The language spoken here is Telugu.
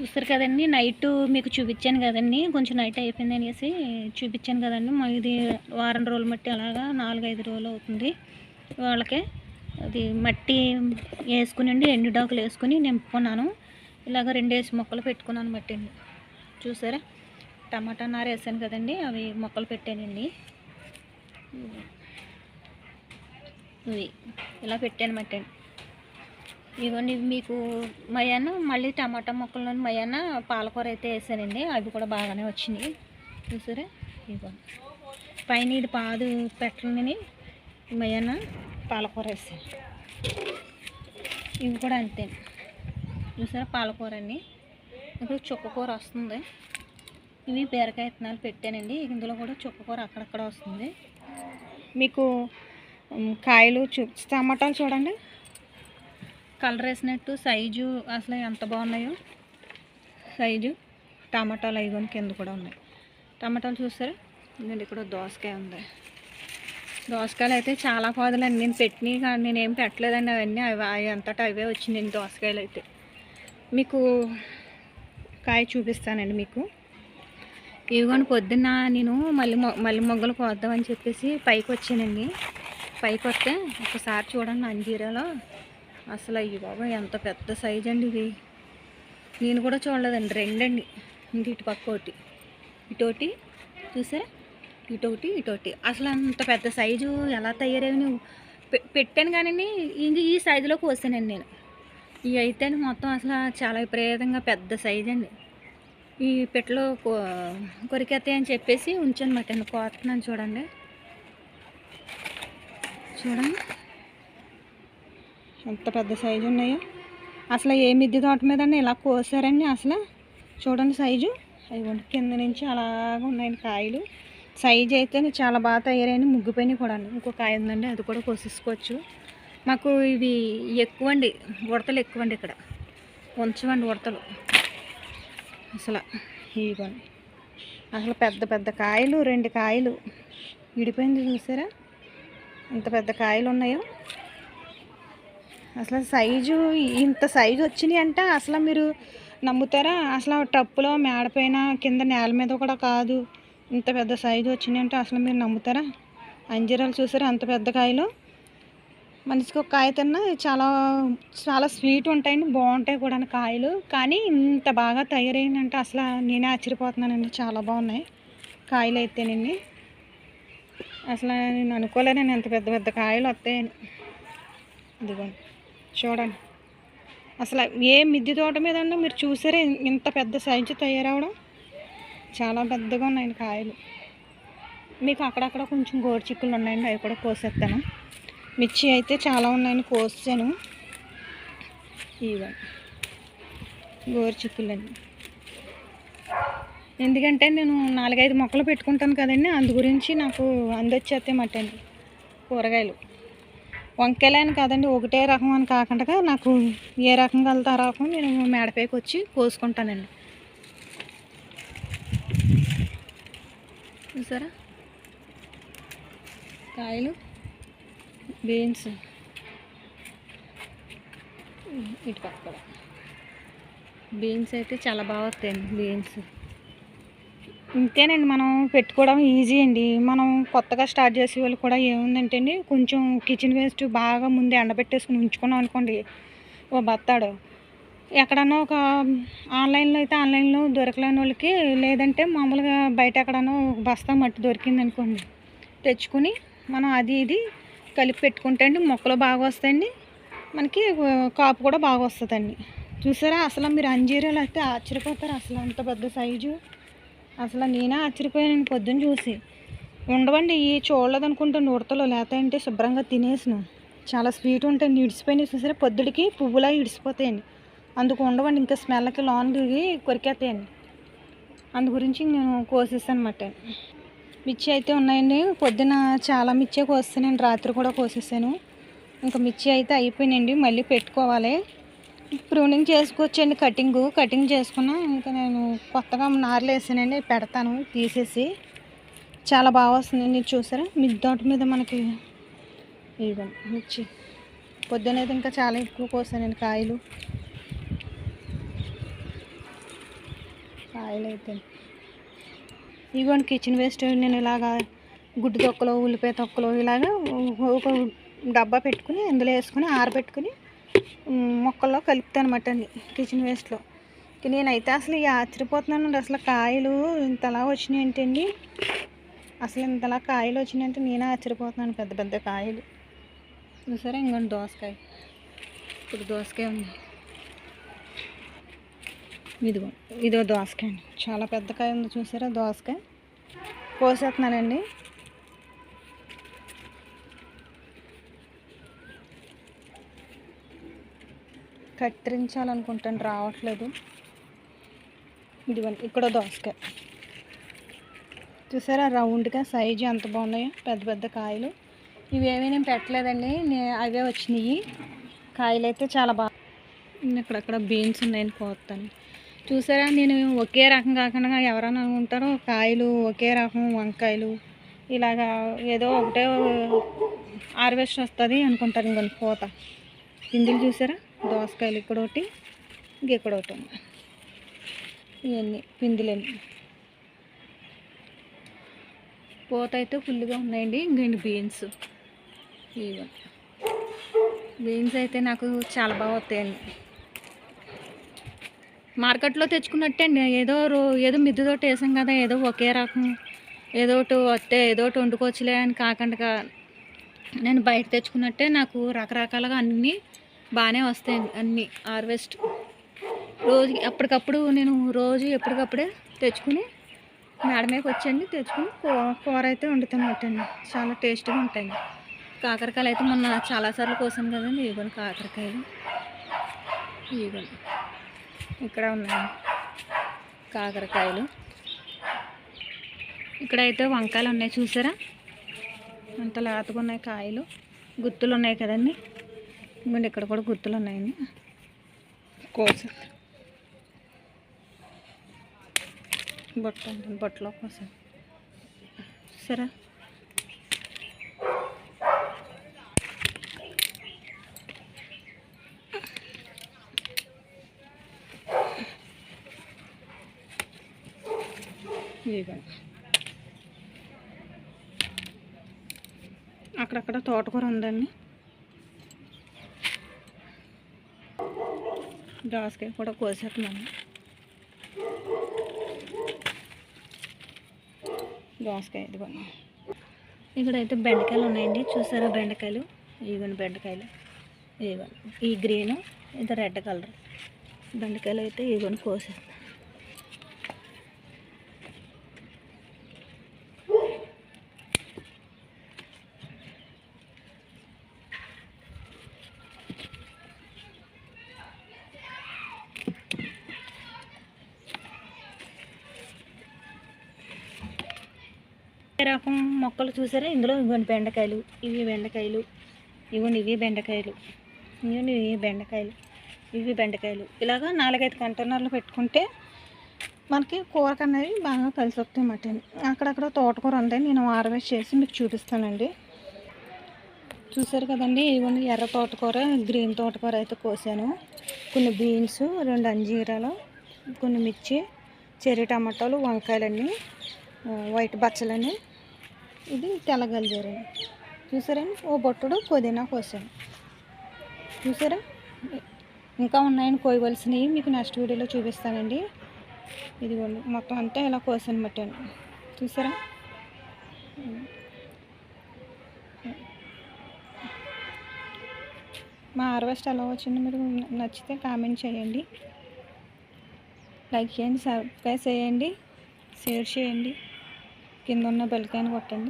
చూస్తారు కదండి. నైట్ మీకు చూపించాను కదండి. కొంచెం నైట్ అయిపోయింది అనేసి చూపించాను కదండి. మా ఇది వారం రోజులు మట్టి అలాగా నాలుగైదు రోజులు అవుతుంది. వాళ్ళకి అది మట్టి వేసుకుని ఎండు డాకులు వేసుకుని నింపుకున్నాను. ఇలాగ రెండేసి మొక్కలు పెట్టుకున్నాను మట్టిని. చూసారా? టమాటా నార వేసాను కదండి. అవి మొక్కలు పెట్టానండి. ఇవి. ఇలా పెట్టాను మట్టి ఇవన్నీ మీకు మయాన మళ్ళీ టమాటా మొక్కల్లో మయాన పాలకూర అయితే వేసానండి. అవి కూడా బాగానే వచ్చినాయి. చూసారా? ఇవ్వండి పైన ఇది పాదు పెట్టలని మయాన పాలకూర వేసాను. ఇవి కూడా అంతే. చూసారా పాలకూర అండి ఇప్పుడు చుక్కకూర వస్తుంది. ఇవి బీరకాయ విత్తనాలు పెట్టానండి. ఇందులో కూడా చుక్కకూర అక్కడక్కడ వస్తుంది. మీకు కాయలు చూ టమాటాలు చూడండి. కలర్ వేసినట్టు సైజు అసలు ఎంత బాగున్నాయో? సైజు టమాటాలు అవి కింద కూడా ఉన్నాయి. టమాటాలు చూస్తారా? నేను ఇక్కడ దోసకాయ ఉంది. దోసకాయలు అయితే చాలా పాదులండి నేను పెట్టినవి కానీ నేను ఏం పెట్టలేదండి అవన్నీ. అవి అవి అంతటా అవే వచ్చిందండి దోసకాయలు అయితే. మీకు కాయ చూపిస్తానండి మీకు. ఇవిగోని పొద్దున్న నేను మళ్ళీ మళ్ళీ మొగ్గలు కోద్దామని చెప్పేసి పైకి వచ్చానండి. పైకి వస్తే ఒకసారి చూడండి అంజీరాలో. అసలు అయ్యి బాబా ఎంత పెద్ద సైజ్ అండి ఇవి నేను కూడా చూడలేదండి రెండండి. ఇంక ఇటు పక్క ఒకటి ఇటోటి చూసారా? ఇటోటి ఇటోటి అసలు అంత పెద్ద సైజు ఎలా తయారేవి నువ్వు? పె- పెట్టాను కానీ ఇంక ఈ సైజులో కోసానండి నేను. ఇవి అయితే మొత్తం అసలు చాలా విపరీతంగా పెద్ద సైజ్ అండి. ఈ పెట్టలో కొ అని చెప్పేసి ఉంచాను మాట కోతున్నాను చూడండి. చూడండి. ఎంత పెద్ద సైజు ఉన్నాయో. అసలు ఏ మిద్దె తోట మీద ఇలా కోసారండి అసలు? చూడండి సైజు. అవి కింద నుంచి అలాగ ఉన్నాయండి కాయలు. సైజు అయితే చాలా బాగా తయారైన ముగ్గుపోయినాయి కూడా ఇంకో కాయ ఉందండి అది కూడా కోసేసుకోవచ్చు. మాకు ఇవి ఎక్కువ అండి ఉడతలు ఎక్కువ అండి ఇక్కడ. ఉంచవండి ఉడతలు. అసలు ఇవ్వండి అసలు పెద్ద పెద్ద కాయలు రెండు కాయలు. విడిపోయింది చూసారా? ఎంత పెద్ద కాయలు ఉన్నాయో. అసలు సైజు ఇంత సైజు వచ్చినాయి అంటే అసలు మీరు నమ్ముతారా? అసలు టప్పులో మేడపైన కింద నేల మీద కూడా కాదు. ఇంత పెద్ద సైజు వచ్చినాయి అంటే అసలు మీరు నమ్ముతారా? అంజీరాలు చూసారా అంత పెద్ద కాయలు? మనిషికి ఒక కాయ తిన్నా చాలా చాలా స్వీట్ ఉంటాయండి బాగుంటాయి కూడా కాయలు. కానీ ఇంత బాగా తయారైందంటే అసలు నేనే ఆశ్చర్యపోతున్నానండి. చాలా బాగున్నాయి కాయలు అయితేనండి అసలు నేను అనుకోలే నేను ఎంత పెద్ద పెద్ద కాయలు వస్తాయని. ఇదిగోండి. చూడండి. అసలు ఏ మిద్ది తోట మీద ఉన్నా మీరు చూసారే ఇంత పెద్ద సైజు తయారవడం. చాలా పెద్దగా ఉన్నాయండి కాయలు. మీకు అక్కడక్కడ కొంచెం గోరు చిక్కులు ఉన్నాయండి అవి కూడా కోసేస్తాను. మిర్చి అయితే చాలా ఉన్నాయని కోసాను. ఇవ్వండి. గోరు చిక్కులండి. ఎందుకంటే నేను నాలుగైదు మొక్కలు పెట్టుకుంటాను కదండి అందు గురించి నాకు అందొచ్చేస్తే మటండి కూరగాయలు. వంకాయలని కాదండి ఒకటే రకం అని కాకుండా నాకు ఏ రకం కలుతా రకం నేను మేడపైకి వచ్చి కోసుకుంటానండి. చూసారా? కాయలు బీన్స్. ఇటు పక్క బీన్స్ అయితే చాలా బాగా వస్తాయండి బీన్స్. ఇంతేనండి మనం పెట్టుకోవడం ఈజీ అండి. మనం కొత్తగా స్టార్ట్ చేసే వాళ్ళు కూడా ఏముందంటే అండి కొంచెం కిచెన్ వేస్ట్ బాగా ముందే ఎండబెట్టేసుకుని ఉంచుకున్నాం అనుకోండి ఓ బత్తాడు. ఎక్కడన్నా ఒక ఆన్లైన్లో అయితే ఆన్లైన్లో దొరకలేని వాళ్ళకి లేదంటే మామూలుగా బయట ఎక్కడన్నా ఒక బస్తా మట్టి దొరికింది అనుకోండి తెచ్చుకుని మనం అది ఇది కలిపి పెట్టుకుంటే అండి మొక్కలు బాగా వస్తాయండి. మనకి కాపు కూడా బాగా వస్తుందండి. చూసారా అసలు మీరు అంజీరాలు అయితే ఆశ్చర్యపోతారు అసలు అంత పెద్ద సైజు అసలు నేనే ఆశ్చర్యపోయాను పొద్దున్న చూసి. ఉండవండి ఈ చూడలేదు అనుకుంటాను ఉడతలు శుభ్రంగా తినేసిన. చాలా స్వీట్ ఉంటాయి ఇడిసిపోయినాయి చూసారా పొద్దుడికి పువ్వులా ఇడిసిపోతాయండి. అందుకు ఉండవండి ఇంకా స్మెల్కి లోన్ దిగి కొరికేస్తాయండి అందు గురించి నేను కోసేసాను అనమాట మిర్చి అయితే ఉన్నాయండి పొద్దున చాలా మిర్చే కోస్తానండి రాత్రి కూడా కోసేసాను. ఇంకా మిర్చి అయితే అయిపోయినాయండి మళ్ళీ పెట్టుకోవాలి. ప్రూనింగ్ చేసుకోవచ్చండి కటింగ్ కటింగ్ చేసుకున్నా. ఇంకా నేను కొత్తగా నార్లు వేసానండి పెడతాను తీసేసి. చాలా బాగా వస్తుందండి చూసారా? మిద్దోట మీద మనకి ఇవ్వండి మిర్చి. పొద్దునైతే ఇంకా చాలా ఎక్కువ కోసానండి కాయలు. కాయలు అయితే. ఇదిగోండి కిచెన్ వేస్ట్ నేను ఇలాగా గుడ్డు తొక్కలు ఉల్లిపాయ తొక్కలు ఇలాగా ఒక డబ్బా పెట్టుకుని ఇందులో వేసుకుని ఆరబెట్టుకుని మొక్కల్లో కలుపుతాను అనమాట అండి కిచెన్ వేస్ట్లో నేనైతే అసలు ఈ ఆశ్చర్యపోతున్నాను అసలు కాయలు ఇంతలా వచ్చినాయి ఏంటండి అసలు ఇంతలా కాయలు వచ్చినాయంటే నేనే ఆశ్చర్యపోతున్నాను. పెద్ద పెద్ద కాయలు. చూసారా ఇంకొండి దోసకాయ. ఇప్పుడు దోసకాయ ఉంది. ఇదిగో ఇదో దోసకాయ అండి. చాలా పెద్ద కాయ ఉంది చూసారా దోసకాయ. కోసేస్తున్నానండి. కత్తిరించాలనుకుంటాను రావట్లేదు. ఇదిగోండి ఇక్కడ దోసకాయ. చూసారా రౌండ్గా సైజు ఎంత బాగున్నాయో పెద్ద పెద్ద కాయలు. ఇవేమీ నేను పెట్టలేదండి నే అవే వచ్చినాయి. కాయలు అయితే చాలా బాగా ఇక్కడక్కడ బీన్స్ ఉన్నాయని కోస్తాను చూసారా నేను ఒకే రకం కాకుండా ఎవరైనా ఉంటారో కాయలు ఒకే రకం వంకాయలు ఇలాగా ఏదో ఒకటే హార్వెస్ట్ వస్తుంది అనుకుంటాను. ఇంకొని కోత పిందులు చూసారా? దోసకాయలు ఇక్కడ ఒకటి ఇంక ఇక్కడ ఒకటి ఉంది. ఇవన్నీ పిందులన్నీ పూత అయితే ఫుల్గా ఉన్నాయండి ఇంకండి బీన్స్. ఇవి బీన్స్ అయితే నాకు చాలా బాగా వస్తాయండి. మార్కెట్లో తెచ్చుకున్నట్టే అండి ఏదో రో ఏదో మిద్దెతోటి వేసాం కదా ఏదో ఒకే రకం ఏదో ఒకటి వస్తే ఏదో ఒకటి వండుకోవచ్చులే అని కాకుండా నేను బయట తెచ్చుకున్నట్టే నాకు రకరకాలుగా అన్నీ బాగానే వస్తాయండి అన్నీ హార్వెస్ట్. రోజు అప్పటికప్పుడు నేను రోజు ఎప్పటికప్పుడే తెచ్చుకుని మేడ వచ్చండి తెచ్చుకుని కూర కూర అయితే వండుతాను అండి చాలా టేస్ట్గా ఉంటాయి. కాకరకాయలు అయితే మొన్న చాలాసార్లు కోసాను కదండి ఇవ్వండి కాకరకాయలు. ఇవ్వండి ఇక్కడ ఉన్నాయి కాకరకాయలు. ఇక్కడైతే వంకాయలు ఉన్నాయి చూసారా? అంత లేతగా ఉన్నాయి కాయలు. గుత్తులు ఉన్నాయి కదండి. ఇవ్వండి ఇక్కడ కూడా గుర్తులు ఉన్నాయండి కోసం. బొట్ట ఉంటుంది బొట్టలో కోసం. సరే. అక్కడక్కడ తోటకూర ఉందండి. దోసకాయ కూడా కోసేస్తున్నాను. దోసకాయ ఇదిగోండి ఇక్కడైతే బెండకాయలు ఉన్నాయండి. చూసారా బెండకాయలు? ఇదిగోండి బెండకాయలు. ఇదిగోండి ఈ గ్రీను ఇది రెడ్ కలర్. బెండకాయలు అయితే ఇదిగోండి కోసేస్తాను ఈ రకం మొక్కలు చూసారా? ఇందులో ఇవ్వండి బెండకాయలు ఇవి బెండకాయలు ఇవ్వండి ఇవి బెండకాయలు ఇవ్వండి ఇవి బెండకాయలు ఇవి బెండకాయలు. ఇలాగా నాలుగైదు కంటైనర్లు పెట్టుకుంటే మనకి కూరకు అనేది బాగా కలిసి వస్తాయి అన్నమాట అక్కడక్కడ తోటకూర ఉంది నేను హార్వెస్ట్ చేసి మీకు చూపిస్తానండి. చూసారు కదండి ఇవన్నీ ఎర్ర తోటకూర గ్రీన్ తోటకూర అయితే కోసాను. కొన్ని బీన్స్ రెండు అంజీరాలు కొన్ని మిర్చి చెర్రీ టమాటాలు వంకాయలన్నీ వైట్ బచ్చలని ఇది తెల్లగలిజారు. చూసారండి ఓ బొట్టుడు పుదీనా కోసాను చూసారా? ఇంకా ఉన్నాయని కోయవలసినవి మీకు నెక్స్ట్ వీడియోలో చూపిస్తానండి. ఇదిగోండి మొత్తం అంతా ఇలా కోసాను మట్టాను. చూసారా? మా హార్వెస్ట్ ఎలా వచ్చిందో మీరు నచ్చితే కామెంట్ చేయండి. లైక్ చేయండి సబ్స్క్రైబ్ చేయండి షేర్ చేయండి. కింద ఉన్న బెల్కాయని కొట్టండి.